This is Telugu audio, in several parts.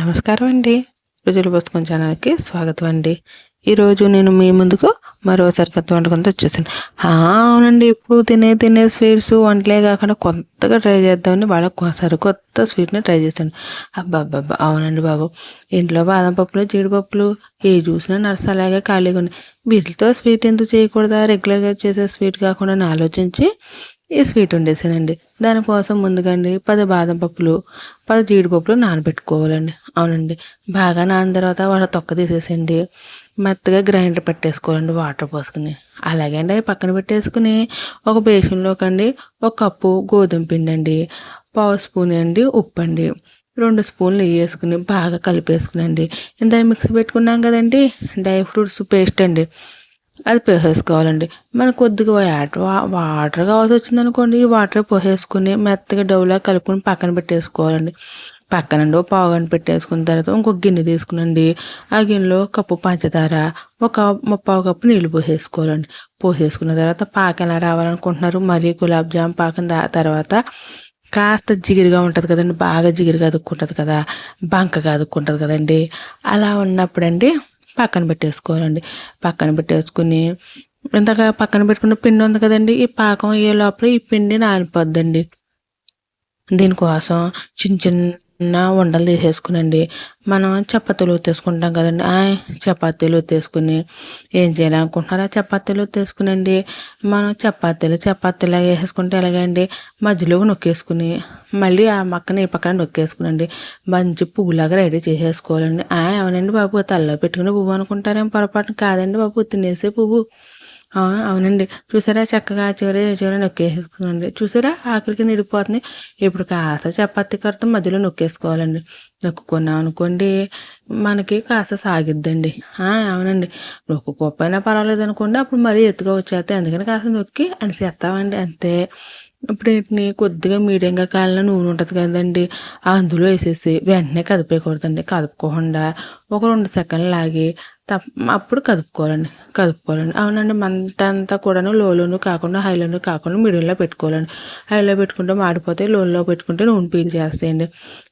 నమస్కారం అండి. రుజుల పుస్తకం ఛానల్కి స్వాగతం అండి. ఈరోజు నేను మీ ముందుకు మరో కొత్త వంటకంతో వచ్చేసాను. అవునండి. ఇప్పుడు తినే తినే స్వీట్స్ వంటలే కాకుండా కొత్తగా ట్రై చేద్దామని వాళ్ళ సరికొత్త స్వీట్ని ట్రై చేశాను. అబ్బాబ్బాబ్బా అవునండి బాబు. ఇంట్లో బాదం పప్పులు జీడిపప్పులు ఏ చూసినా నర్సలాగే ఖాళీగా ఉన్నాయి. వీటితో స్వీట్ ఎందుకు చేయకూడదా? రెగ్యులర్గా చేసే స్వీట్ కాకుండా ఆలోచించి ఈ స్వీట్ వండేసానండి దానికోసం ముందుగండి పది బాదం పప్పులు పది జీడిపప్పులు నానబెట్టుకోవాలండి. అవునండి. బాగా నానిన తర్వాత వాళ్ళ తొక్క తీసేసండి మెత్తగా గ్రైండర్ పెట్టేసుకోవాలండి వాటర్ పోసుకుని. అలాగే అండి అవి పక్కన పెట్టేసుకుని ఒక బేషన్లోకి అండి ఒక కప్పు గోధుమ పిండి అండి పావు స్పూన్ అండి ఉప్పు అండి రెండు స్పూన్లు వేసుకుని బాగా కలిపేసుకునండి. ఇంత మిక్సీ పెట్టుకున్నాం కదండి డ్రై ఫ్రూట్స్ పేస్ట్ అండి. అది పోసేసుకోవాలండి. మనకు కొద్దిగా వాటర్ వాటర్ కావాల్సి వచ్చిందనుకోండి ఈ వాటర్ పోసేసుకుని మెత్తగా డౌలా కలుపుకొని పక్కన పెట్టేసుకోవాలండి. పక్కనండి ఓ పావు పెట్టేసుకున్న తర్వాత ఇంకొక గిన్నె తీసుకునండి. ఆ గిన్నెలో కప్పు పంచదార ఒక ముప్పావు కప్పు నీళ్ళు పోసేసుకోవాలండి. పోసేసుకున్న తర్వాత పాక ఎలా రావాలనుకుంటున్నారు? మరీ గులాబ్ జామ్ పాకం తర్వాత కాస్త జిగిరిగా ఉంటుంది కదండి బాగా జిగిరిగా అదుక్కుంటుంది కదా బంకగా అదుక్కుంటుంది కదండి. అలా ఉన్నప్పుడండి పక్కన పెట్టేసుకోవాలండి. పక్కన పెట్టేసుకుని ఇంతగా పక్కన పెట్టుకున్న పిండి ఉంది కదండి ఈ పాకం ఏ లోపల ఈ పిండి నానిపోద్దండి. దీనికోసం చిన్న చిన్న ఉండలు తీసేసుకునండి. మనం చపాతీలు తీసుకుంటాం కదండి. చపాతీలు తీసుకుని ఏం చేయాలనుకుంటున్నారో? చపాతీలు తీసుకునండి మనం చపాతీలు చపాతీలాగా వేసేసుకుంటే ఎలాగండి? మధ్యలో నొక్కేసుకుని మళ్ళీ ఆ పక్కన ఈ పక్కన నొక్కేసుకునండి. మంచి పువ్వులాగా రెడీ చేసేసుకోవాలండి. ఆ అవునండి బాబు తల్లో పెట్టుకుని పువ్వు అనుకుంటారేం పొరపాటు కాదండి బాబు తినేసే పువ్వు. అవునండి. చూసారా? చక్కగా చివర చివర నొక్కేసుకోండి చూసారా? ఆఖరికి నిడిపోతుంది ఇప్పుడు కాస్త చపాతి కర్త మధ్యలో నొక్కేసుకోవాలండి. నొక్కుకున్నాం అనుకోండి మనకి కాస్త సాగిద్దండి. అవునండి. నొక్కుకోపోయినా పర్వాలేదు అనుకోండి అప్పుడు మరీ ఎత్తుగా వచ్చేస్తే అందుకని కాస్త నొక్కి అనిసేస్తామండి అంతే. ఇప్పుడు వీటిని కొద్దిగా మీడియంగా కాలిన నూనె ఉంటుంది కదండి అందులో వేసేసి వెంటనే కదిపేయకూడదండి. కదుపుకోకుండా ఒక రెండు సెకండ్లు లాగి అప్పుడు కదుపుకోవాలండి. కదుపుకోవాలండి. అవునండి మంట అంతా కూడాను లోలోను కాకుండా హైలోను కాకుండా మీడియంలో పెట్టుకోవాలండి. హైలో పెట్టుకుంటే మాడిపోతే లోలో పెట్టుకుంటే నూనె పీల్ చేస్తాయండి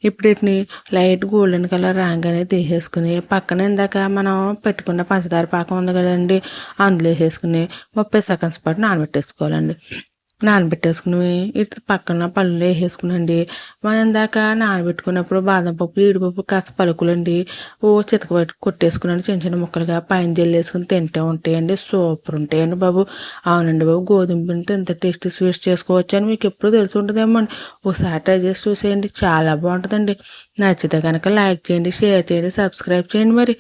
ఇప్పుడు వీటిని లైట్ గోల్డెన్ కలర్ రాగానే తీసేసుకుని పక్కన ఇందాక మనం పెట్టుకున్న పంచదార పాకం ఉంది కదండి అందులో వేసేసుకుని ముప్పై సెకండ్స్ పాటు నానబెట్టేసుకోవాలండి. నానబెట్టేసుకుని ఇటు పక్కన పళ్ళు వేసేసుకునండి. మనం ఇందాక నానబెట్టుకున్నప్పుడు బాదం పప్పు ఈడిపప్పు కాస్త పలుకులండి. ఓ చితక కొట్టేసుకున్నాను చిన్న చిన్న ముక్కలుగా. పైన జల్లేసుకుని తింటే ఉంటాయండి సూపర్ ఉంటాయండి బాబు. అవునండి బాబు గోధుమ పిండితో ఎంత టేస్టీ స్వీట్స్ చేసుకోవచ్చు అని మీకు ఎప్పుడు తెలిసి ఉంటుందేమో అని ఒకసారి ట్రై చేసి చూసేయండి చాలా బాగుంటుందండి. నచ్చితే కనుక లైక్ చేయండి షేర్ చేయండి సబ్స్క్రైబ్ చేయండి మరి.